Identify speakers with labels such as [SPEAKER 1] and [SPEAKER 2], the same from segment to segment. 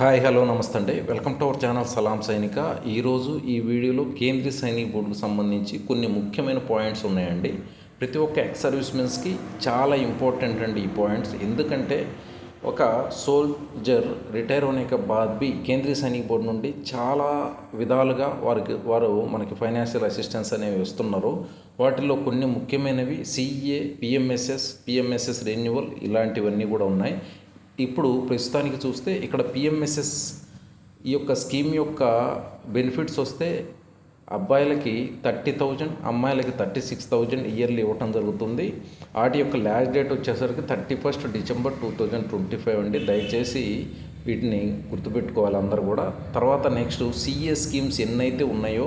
[SPEAKER 1] Hi hello నమస్తే అండి welcome to our channel Salam Sainika. ఈరోజు ఈ వీడియోలో కేంద్రీయ సైనిక బోర్డుకు సంబంధించి కొన్ని ముఖ్యమైన పాయింట్స్ ఉన్నాయండి. ప్రతి ఒక్క ఎక్స్ సర్వీస్మెన్స్కి చాలా ఇంపార్టెంట్ అండి ఈ పాయింట్స్. ఎందుకంటే ఒక సోల్జర్ రిటైర్ అనేక బాద్ బి కేంద్రీయ సైనిక బోర్డు నుండి చాలా విధాలుగా వారికి వారు మనకి ఫైనాన్షియల్ అసిస్టెన్స్ అనేవి ఇస్తున్నారు. వాటిలో కొన్ని ముఖ్యమైనవి సిఏ పిఎంఎస్ఎస్ పిఎంఎస్ఎస్ రెన్యువల్ ఇలాంటివన్నీ కూడా ఉన్నాయి. ఇప్పుడు ప్రస్తుతానికి చూస్తే ఇక్కడ పిఎంఎస్ఎస్ ఈ యొక్క స్కీమ్ యొక్క బెనిఫిట్స్ వస్తే అబ్బాయిలకి థర్టీ థౌజండ్ అమ్మాయిలకి థర్టీ సిక్స్ థౌజండ్ ఇయర్లీ ఇవ్వటం జరుగుతుంది. వాటి యొక్క లాస్ట్ డేట్ వచ్చేసరికి thirty first December two thousand twenty five అండి. దయచేసి వీటిని గుర్తుపెట్టుకోవాలి అందరూ కూడా. తర్వాత నెక్స్ట్ సిఏ స్కీమ్స్ ఎన్నైతే ఉన్నాయో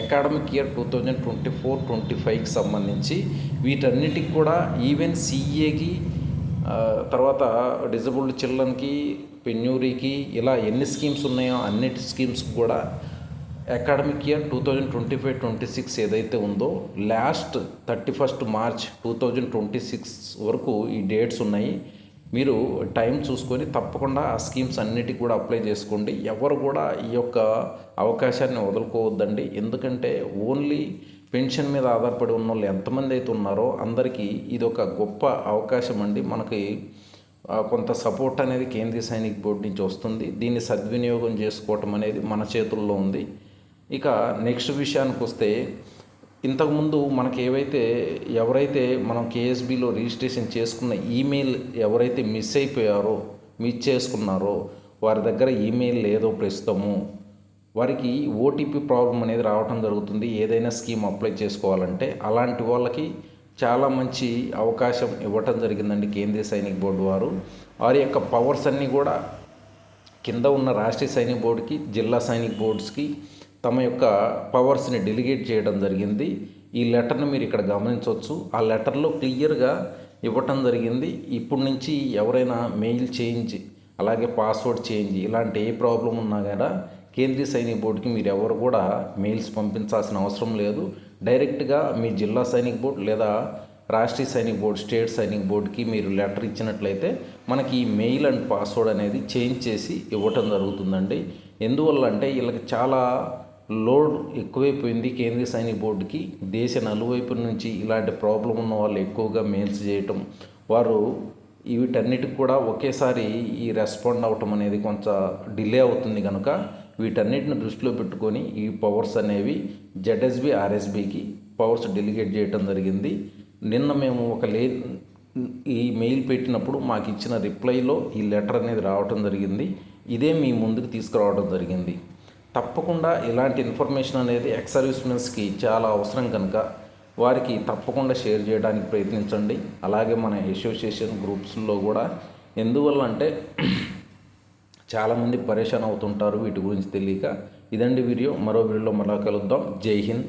[SPEAKER 1] academic year two thousand twenty four twenty ఫైవ్కి సంబంధించి వీటన్నిటికి కూడా ఈవెన్ సిఏకి తర్వాత డిజబుల్డ్ చిల్డ్రన్కి పెన్యూరీకి ఇలా ఎన్ని స్కీమ్స్ ఉన్నాయో అన్నిటి స్కీమ్స్ కూడా academic year two thousand twenty five twenty six ఏదైతే ఉందో last thirty first March two thousand twenty six వరకు ఈ డేట్స్ ఉన్నాయి. మీరు టైం చూసుకొని తప్పకుండా ఆ స్కీమ్స్ అన్నిటికి కూడా అప్లై చేసుకోండి. ఎవరు కూడా ఈ యొక్క అవకాశాన్ని వదులుకోవద్దండి. ఎందుకంటే ఓన్లీ పెన్షన్ మీద ఆధారపడి ఉన్న వాళ్ళు ఎంతమంది అయితే ఉన్నారో అందరికీ ఇది ఒక గొప్ప అవకాశం అండి. మనకి కొంత సపోర్ట్ అనేది కేంద్రీయ సైనిక బోర్డు నుంచి వస్తుంది. దీన్ని సద్వినియోగం చేసుకోవటం అనేది మన చేతుల్లో ఉంది. ఇక నెక్స్ట్ విషయానికి వస్తే ఇంతకుముందు మనకి ఏవైతే ఎవరైతే మనం కేఎస్బిలో రిజిస్ట్రేషన్ చేసుకున్న ఈమెయిల్ ఎవరైతే మిస్ అయిపోయారో మిస్ చేసుకున్నారో వారి దగ్గర ఈమెయిల్ లేదో ప్రస్తుతము. వారికి ఓటీపీ ప్రాబ్లం అనేది రావటం జరుగుతుంది. ఏదైనా స్కీమ్ అప్లై చేసుకోవాలంటే అలాంటి వాళ్ళకి చాలా మంచి అవకాశం ఇవ్వటం జరిగిందండి కేంద్రీయ సైనిక బోర్డు వారు. వారి యొక్క పవర్స్ అన్నీ కూడా కింద ఉన్న రాష్ట్రీయ సైనిక బోర్డుకి జిల్లా సైనిక బోర్డ్స్కి తమ యొక్క పవర్స్ని డెలిగేట్ చేయడం జరిగింది. ఈ లెటర్ను మీరు ఇక్కడ గమనించవచ్చు. ఆ లెటర్లో క్లియర్గా ఇవ్వటం జరిగింది. ఇప్పటి నుంచి ఎవరైనా మెయిల్ చేయించి అలాగే పాస్వర్డ్ చేంజ్ ఇలాంటి ఏ ప్రాబ్లం ఉన్నా కూడా కేంద్రీయ సైనిక బోర్డుకి మీరు ఎవరు కూడా మెయిల్స్ పంపించాల్సిన అవసరం లేదు. డైరెక్ట్గా మీ జిల్లా సైనిక బోర్డు లేదా రాష్ట్రీయ సైనిక బోర్డు స్టేట్ సైనిక బోర్డుకి మీరు లెటర్ ఇచ్చినట్లయితే మనకి ఈ మెయిల్ అండ్ పాస్వర్డ్ అనేది చేంజ్ చేసి ఇవ్వటం జరుగుతుందండి. ఎందువల్ల అంటే వీళ్ళకి చాలా లోడ్ ఎక్కువైపోయింది కేంద్రీయ సైనిక బోర్డుకి. దేశ నలువైపు నుంచి ఇలాంటి ప్రాబ్లం ఉన్న వాళ్ళు ఎక్కువగా మెయిల్స్ చేయటం. వారు వీటన్నిటికి కూడా ఒకేసారి ఈ రెస్పాండ్ అవటం అనేది కొంచెం డిలే అవుతుంది కనుక వీటన్నిటిని దృష్టిలో పెట్టుకొని ఈ పవర్స్ అనేవి జెడ్ఎస్బి ఆర్ఎస్బికి పవర్స్ డెలిగేట్ చేయడం జరిగింది. నిన్న మేము ఒక లే ఈ మెయిల్ పెట్టినప్పుడు మాకు ఇచ్చిన రిప్లైలో ఈ లెటర్ అనేది రావటం జరిగింది. ఇదే మీ ముందుకు తీసుకురావడం జరిగింది. తప్పకుండా ఇలాంటి ఇన్ఫర్మేషన్ అనేది ఎక్స్ సర్వీస్మెన్స్కి చాలా అవసరం కనుక వారికి తప్పకుండా షేర్ చేయడానికి ప్రయత్నించండి. అలాగే మన అసోసియేషన్ గ్రూప్స్లో కూడా ఎందువల్ల అంటే చాలామంది పరేషాన్ అవుతుంటారు వీటి గురించి తెలియక. ఇదండి వీడియో. మరో వీడియోలో మరలా కలుద్దాం. జై హింద్.